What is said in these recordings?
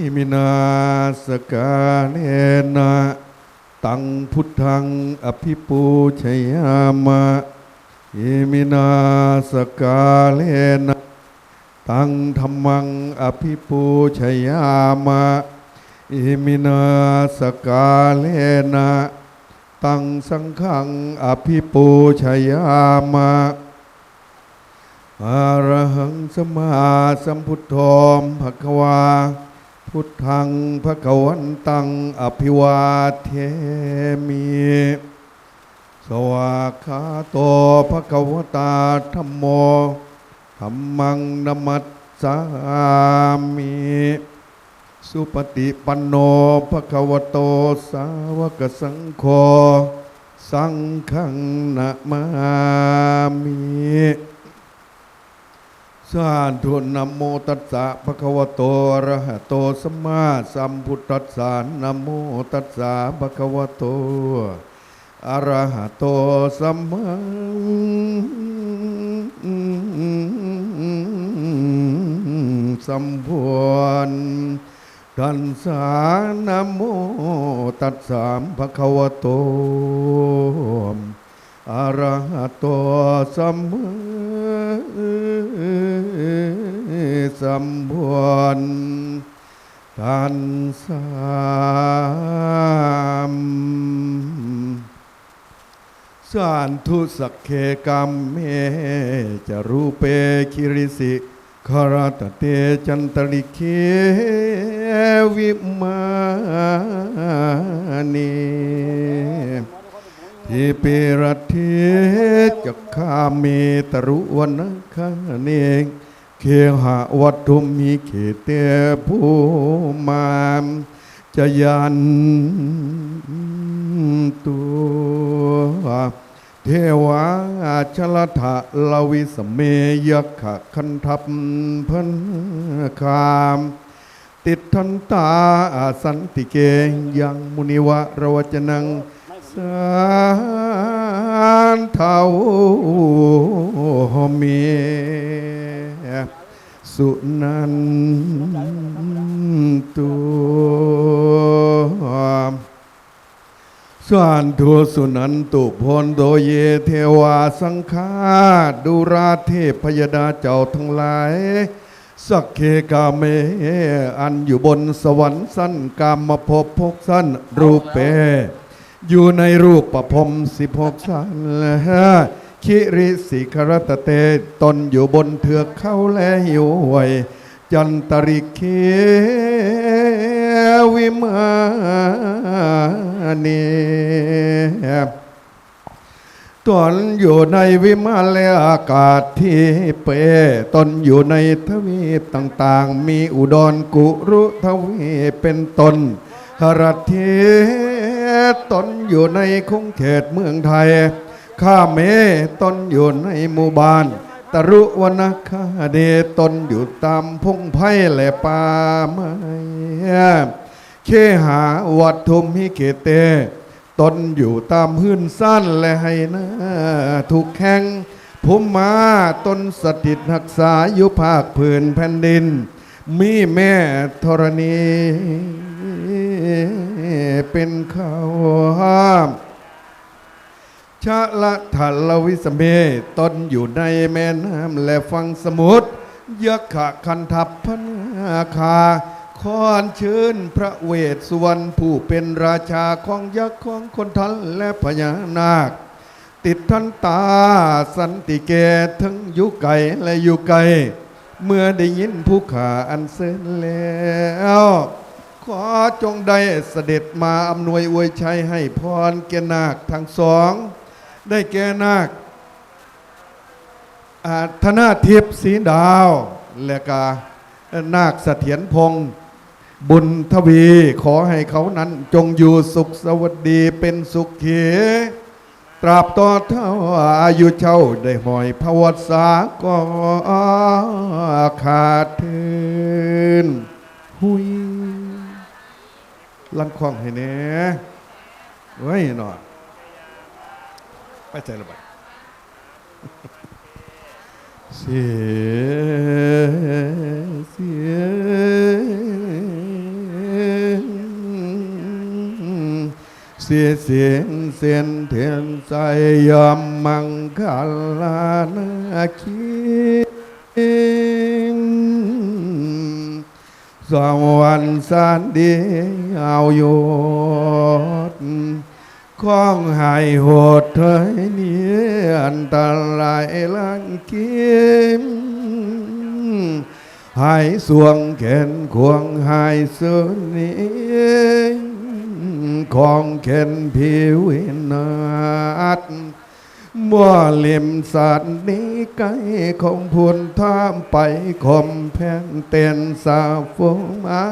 อิมินาสกาเลนะตังพุทธังอภิปูชยามะอิมินาสกาเลนะตังธรรมังอภิปูชยามะอิมินาสกาเลนะตังสังฆังอภิปูชยามะอะรหังสมาสัมพุทโธภะคะวา พุทธังภะคะวันตังอภิวาเทมิ สวากขาโตภะคะวตาธัมโมธัมมังนมัสสามิสุปฏิปันโนภะคะวะโตสาวกสังโฆสังฆังนะมามิ สาธุนะโมตัสสะภะคะวะโตอะระหะโตสัมมาสัมพุทธัสสะนะโมตัสสะภะคะวะโตอะระหะโตสัมมาสัมพุทธัสสะนะโมตัสสะภะคะวะโต อระหะโตสัมมาสัมพุทธัสสะสานทุสักเคกัมเมจะรูเปคิริสิคารตเตจันตริเควิมานี ทิเปรติจักขาเมตรุวันคเนงเคหะวัตถุมิเขเตภูมามจะยันตัวเทวาชลทะลวิสเมยขะคันทัพพันคาม ติดทันตาสันติเกยังมุนิวะรวจนังานเทาเมีสุนันตุสานทุสุนันตุพลโดเยเทวาสังฆาดุราเทพยดาเจ้าทั้งหลายสักเคกาเม อันอยู่บนสวรรค์สั้นกามมาพบพกสั้นรูปเป อยู่ในรูปประพรมสิบหกสันคิริสิครตเตตนอยู่บนเถือกเขาและหิวหวย จันตริเควิมานีตนอยู่ในวิมานและอากาศที่เปตนอยู่ในทวีปต่างๆ มีอุดรกุรุทวีเป็นตนหรัตเท ตนอยู่ในคงเขตเมืองไทย ข้าเมตนอยู่ในหมู่บ้านตรุวนคาเดตนอยู่ตามพงไพ่และป่าไม้เคหาวัตถุมหิเกเต ตนอยู่ตามพื้นสั้นและให้นาถูกแข่งภูมมาตนสถิตรักษาอยู่ภาคพื้นแผ่นดิน มีแม่ธรณี เป็นเขาห้ามชะละทัลวิสเมตนอยู่ในแม่น้ำและฟังสมุทรยะขะคันทัพพนาคาขอนเชิญพระเวสสุวรรณผู้เป็นราชาของยักษ์ของคนทันและพญานาค ติดทันตาสันติเกทั้งยู่ไกลและยู่ไกลเมื่อได้ยินผู้ขาอันเซนแล้ว ขอจงได้เสด็จมาอำนวยอวยชัยให้พรแก่นาคทั้งสอง ได้แก่นาคธนาทิพย์สีดาว และกานาคเสถียรพงศ์บุญทวีขอให้เขานั้นจงอยู่สุขสวัสดีเป็นสุขเขตราบต่อเท่าอายุเช่าได้หอยพวัสาก็ขาดเทืนหุย ลันคองให้เน่เฮ้ยหนอไปใจระบายเสียเสียเสียเสียงเสียนเทียนใจยอมมังคลานาคี สวรรค์สันดีเอาโยดของหายโหดเธอนี้อันตรายลังกิมหายสวงแขนควงหายสุนีของแขนผิวนาด มัวเล่มสัตว์นี้ไกลคงพูนท่ามไปคมแพงเต้นสาฟูมั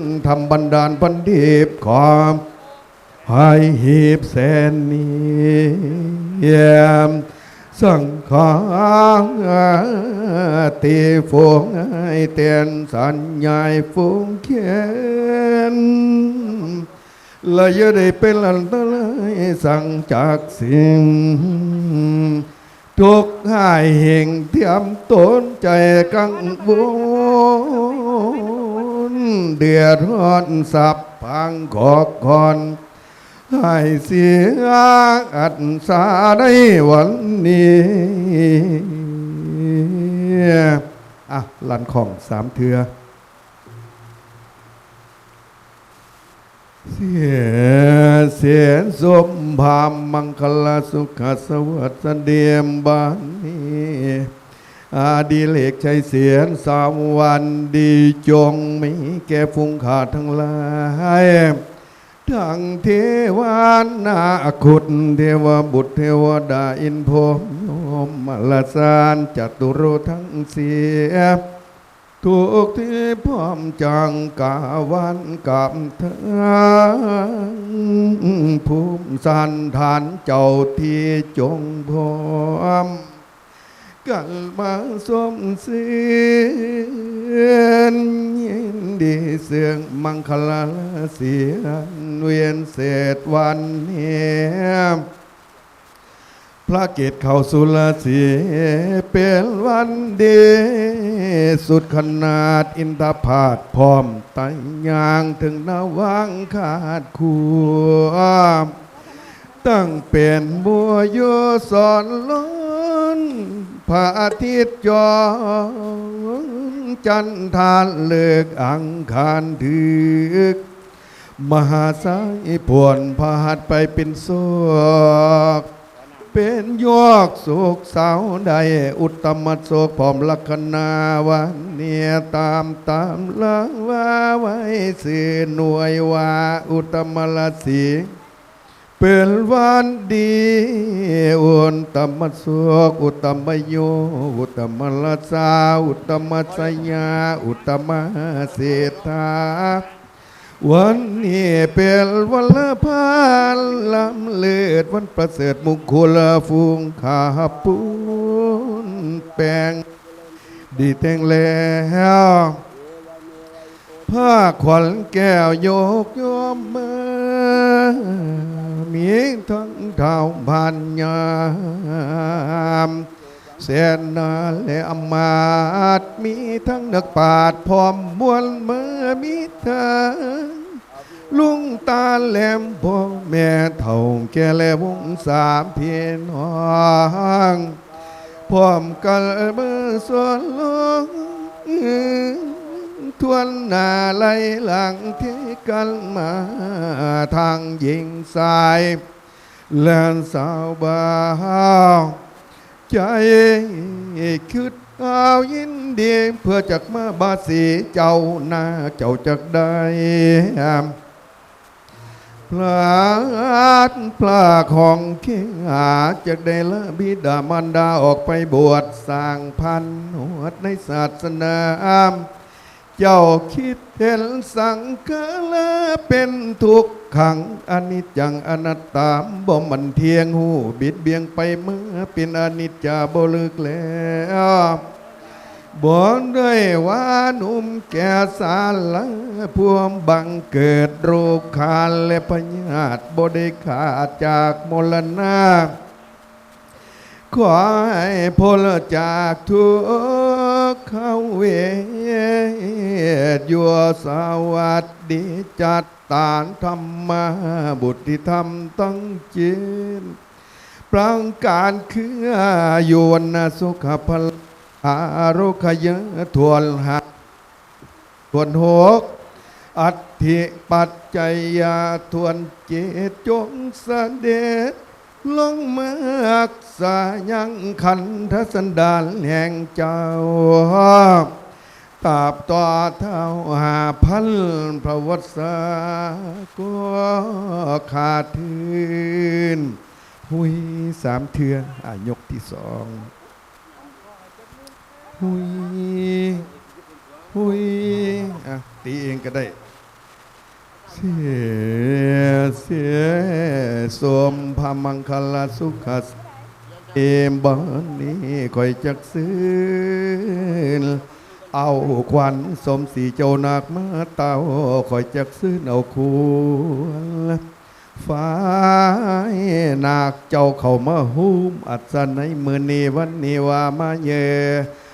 นทำบันดาลพันดีบขอมให้หีบแสนนี้เยี่ยมสังขารตีฟงให้เตียนสัญญาฟงเขียนและอย่าได้เป็นอันตา ยสั่งจากสิ่ง ทุกข์หายเหงเทียมตนใจกังวลเดือดร้อนสับพังขอกคอนให้เสียอัดสาได้วันนี้อะลันของสามเถือ เสียเสียนสมพามมังคลาสุขสวัสเดียมบานนี้อาดีเลกชัยเสียนสามวันดีจงมีแก่ฟุงขาดทั้งหลายทั้งเทวานาคุดเทวบุตรเทวดาอินพรมยมมลสารจตุโรทั้งเสีย ทุกที่พร้อมจังกาวันกับเธอภูมิสันฐานเจ้าที่จงพร้อมกันมาสมเสียนยินดีเสียงมังคลาเสียนเวียนเศษวันเนียพระเกศเข้าสุรสีเป็นวันดี สุดขนาดอินทผาดพร้อมไตยางถึงนาวังขาดขัวตั้งเป็นบัวโยสอนล้นพระอาทิตย์จอนจันทานเลิกอังคารถึก มหาสายพวนพาดไปเป็นโศก เป็นยอกโศกเสาวใด อุตตมโศกพร้อมลัคนาวันเนียตามตามละว่าไว้สื่อหน่วยว่าอุตตมละสีเป็นวันดีอุตตมโศกอุตตมโยอุตตมละสาอุตตมสยาอุตตมเศรษฐา วันนี้เป็นวันละพานลำเลิศวันประเสริฐมงคลฟูงขาปูนแปลงดีแต่งแล้วผ้าขวัญแก้วโยกโยมมามีทั้งเท้าพันยามเสนนาและอำมาตมีทั้งนักปราดพร้อมมวลเมื่อมีทาง ลุงตาแหลมพ่แม่เท่าแก่และวงสามเพียนห้องพร้อมกันเมื่อส่วนลงทวนหน้าไหลหลังที่กันมาทางหญิงสายแลนสาวบ่าวใจคิดเอายินดีเพื่อจักมาบาสีเจ้าหน้าเจ้าจักได้ พระพระของเข่หาจากได้ละบิดามารดาออกไปบวชสร้างพันหวดในศาสนาเจ้าคิดเห็นสังขารเป็นทุกขังอนิจจังอนัตตามบ่มันเทียงหูบิดเบียงไปเมื่อเป็นอนิจจาบ่ลึกแล้ว บอกด้วยว่าหนุ่มแก่สาละพวมบังเกิดโรคคาลและพยาธิบ่ได้ขาดจากมรณะขอให้พ้นจากทุกเขาเวทยัวสวัสดีจัดตานธรรมาบุตรที่ทำตั้งจินปรางการคือโยนนสุขพล อารุขยะทวนหักทวนหกอัติปัจจัยยาทวนเจตจงเสด็จลงมาอักษายังขันทสันดานแห่งเจ้าตาบต่อเท่าหาพันพระวัสก็ขาดทืน หุยสามเทืออายกที่สอง หุยหุยอะตีเองก็ได้ เสียเสียสมพามังคลาสุขัสเอมบันนี้คอยจักซื้อเอาควันสมสีเจ้านาคมาเต้าคอยจักซื้อเอาควรฟ้ายนาคเจ้าเข้ามาหุ้มอัศนัยมือนีวันนี้ว่ามาเยอ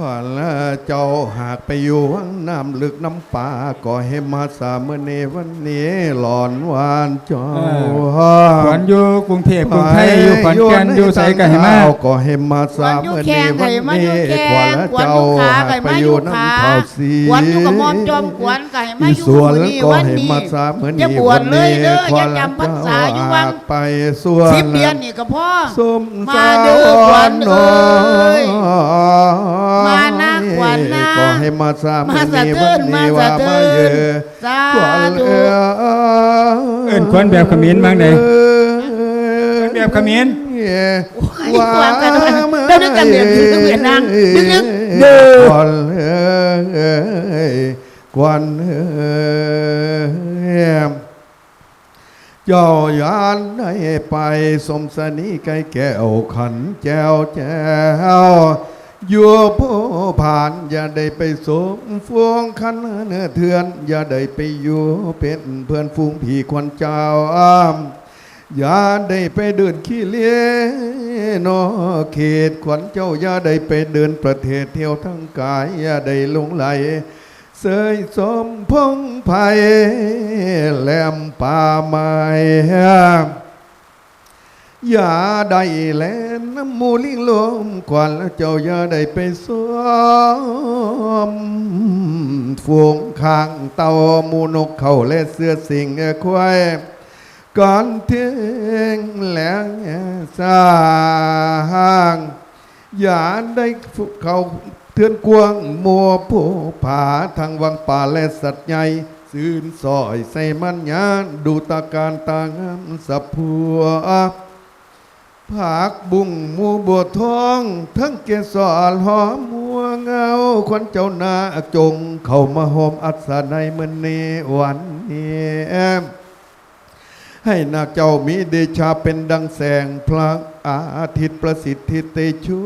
วัญนาคอยู่ใส่กันให้มาเสมอนี่วันนี้ขวัญละเจ้าหากไปอยู่วังน้ำลึกน้ำป่าก็ให้มาสามเนวันนี้หลอนหวานเจ้าขวัญอยู่กรุงเทพกรุงไทยอยู่ขอนแก่นอยู่ใส่กันให้มาก็ให้มาสามเนวันนี้ขวัญละเจ้าหากไปอยู่น้ำเท่าสีขวัญอยู่กับมอมจอมขวัญก็ให้มาอีอยู่ส่วนมื้อแล้วนี้ก็วันให้นี้มาสามเนอย่านี้บววัชนเลนี้ยเด้อขวัญอย่าละจำพรรษาอยู่วังหากไปส่วนสิบเดือนนี่ก็พอส้มมาเด้อขวัญเอ้ยมานะขวัญนะก็ให้มาสามมาสะนี้เทิวันนมานี้สะว่าเทิมานเยอะสาขวัญธุเอ้ยเอิ้นขวัญแบบเขมิ้นบ้างเด้ขวัญแบบเขมิ้นโอ้ยความกันว่าเดี๋ยวนึกกันเดี๋ยวนึกกันเดี๋ยวนางนึกนึกเด้อขวัญเอ้ยขวัญเอ้ยเจ้ายานได้ไปสมสนีไก่แก้วขันแจ้วแจ้ว อยู่ผู้ผ่านอย่าได้ไปสมฟวงคันเนื้อเถือน อย่าได้ไปอยู่เป็นเพื่อนฟูงผีควันเจ้าอ้ามอย่าได้ไปเดินขี้เลี้ยนอเขตขวัญเจ้าอย่าได้ไปเดินประเทศเที่ยวทั้งกายอย่าได้ลงไหลเสยสมพงไผ่แหลมป่าไม้ อย่าได้แลน้ำมูลิงลมกวนแล้วเจ้าอย่าได้ไปสวมฟวงข้างเต่ามูนกเขาและเสื้อสิงควายก่อนเที่ยงแหลงสร้างอย่าได้ฟุเขาเทือนกวงมัวผู้ผาทางวังป่าและสัตว์ใหญ่ซื่นซอยใส่มันยานดูตาการตางามสับผัว ผักบุ้งมูบัวทองทั้งเกสรหอมมัวเงาควันเจ้านาจง เข้ามาหอมอัศในมันเนวันนี้ให้นาเจ้ามีเดชาเป็นดังแสงพระอาทิตย์ประสิทธิเตชู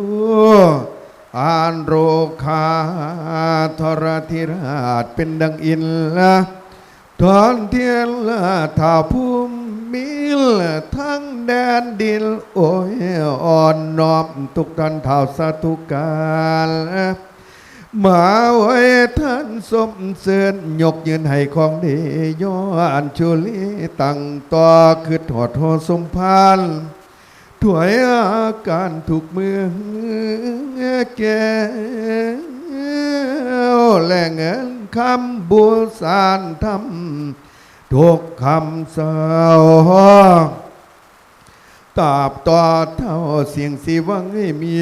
อานโรคาทรธิราชเป็นดังอินละทอนเทียนละท่าภูมิ มิลทั้งแดนดินโอ้ยอ่อนน้อมทุกท่านเท่าสาธุการมาไว้ท่านสมเสริญยกยืนให้ของดีย้อนชุลีตั้งต่อคือถอดหอสมพานถวยอาการถูกมือแก่แหล่งเงินคำบูสานทำ ทุกคำเศร้าตาบต่อเท่าเสียงสีวังให้มี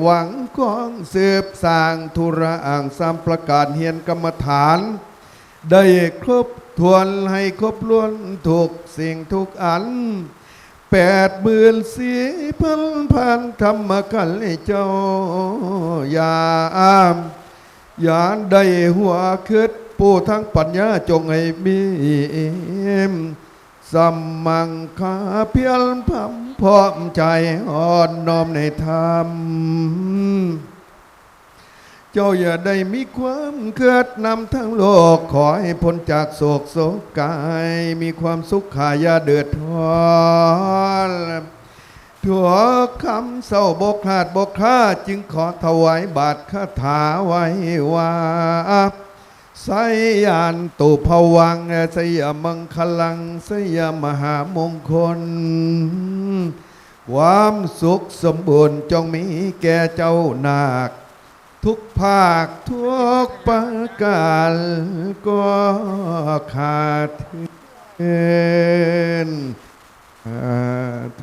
หวังกองสืบสร้างธุระอ่างสามประกาศเฮียนกรรมฐาน ได้ครบทวนให้ครบล้วนถูกสิ่งทุกอันแปดหมื่นสี่พันพันธรรมกันเจ้า อย่าอ้ามอย่าได้หัวคิด ผู้ทั้งปัญญาจงให้มีสัมมังคาเพียรพำพร้อมใจอ่อนน้อมในธรรม เจ้าอย่าได้มีความเกิดนำทั้งโลก ขอให้พ้นจากโศกโศกกาย มีความสุขขายาเดือดร้อนถั่วคำเศร้าบกขาดบกค่าจึงขอถวายบาทคาถาไว้ว่า สยานตุภวังสยมังคลังสยมหามงคล ความสุขสมบูรณ์จงมีแก่เจ้านาค ทุกภาคทุกประการก็ขาดเน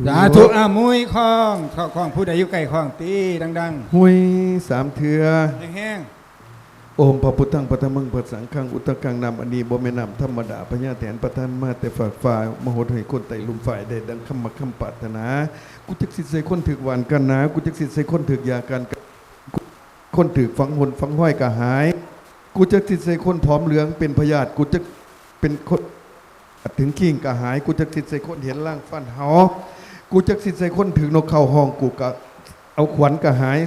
สาธุอามุยคองข้อคองผู้ใดอยู่ใกล้คองตีดังหุยสามเถือๆแห้ง โอมพระพุทธังปฐมังปะสังฆังอุตตกังนามอันนี้บ่แม่นนามธรรมดาพญาแถนประทานมาแต่ฝากฝ่ายมโหดให้คนไต่ลุมฝ่ายได้ดังคำมาคำปรารถนา กูจักสิใส่คนถึกหวานกันนะกูจักสิใส่คนถึกยากันคนถึกฝังหนฝังห้อยกะหาย กูจักสิใส่คนผอมเหลืองเป็นพยาธิกูจะเป็นคนถึงขิงกะหาย กูจักสิใส่คนเห็นร่างฟันเฮากูจักสิใส่คนถึงนกเข้าห้องกูกะเอาขวัญกะหาย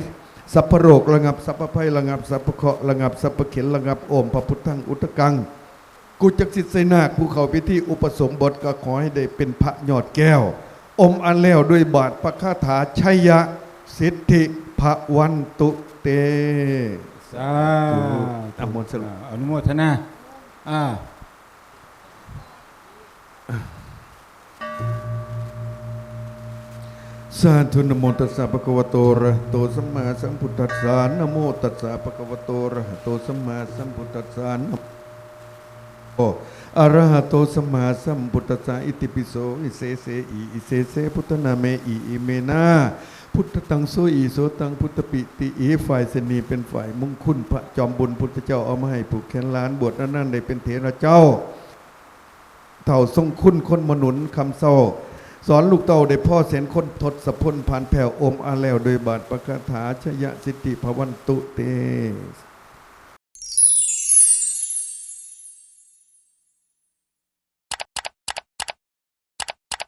สัพพโรคระงับ สัพพภัยระงับ สัพพเคราะห์ระงับ สัพพเข็นระงับโอมพระพุทธังอุตกังกูจักสิทธิ์ไสนาคผู้เข้าไปที่อุปสมบทก็ขอให้ได้เป็นพระยอดแก้ว อมอันแล้วด้วยบาทพระคาถาชัยยะ สิทธิพระวันตุเตๆสาธุอนุโมทนาอนุโมทนาอ่า สาธุนโมตัสสะภะคะวะโตระโตสัมมาสัมพุทธัสสะนโมตัสสะภะคะวะโตระโตสัมมาสัมพุทธัสสะนโมอะระหะโตสัมมาสัมพุทธัสสะอิติปิโสอิเสเสอิอิเสเสพุทธนาเมอิอิเมนาพุทธตังโซอีโสตังพุทธปิติอีฝ่ายเสนีเป็นฝ่ายมุ่งคุณพระจอมบุญพุทธเจ้าเอามาให้ผูกแขนล้านบวชนั่นนั่นได้เป็นเถระเจ้า เท่าทรงคุณคนมนุนคำเศร้า สอนลูกเต่าได้พ่อเสนคนทศพลผ่านแผ่วอมอาแล้วโดยบาทประคาถาชยสิทธิภวันตุเต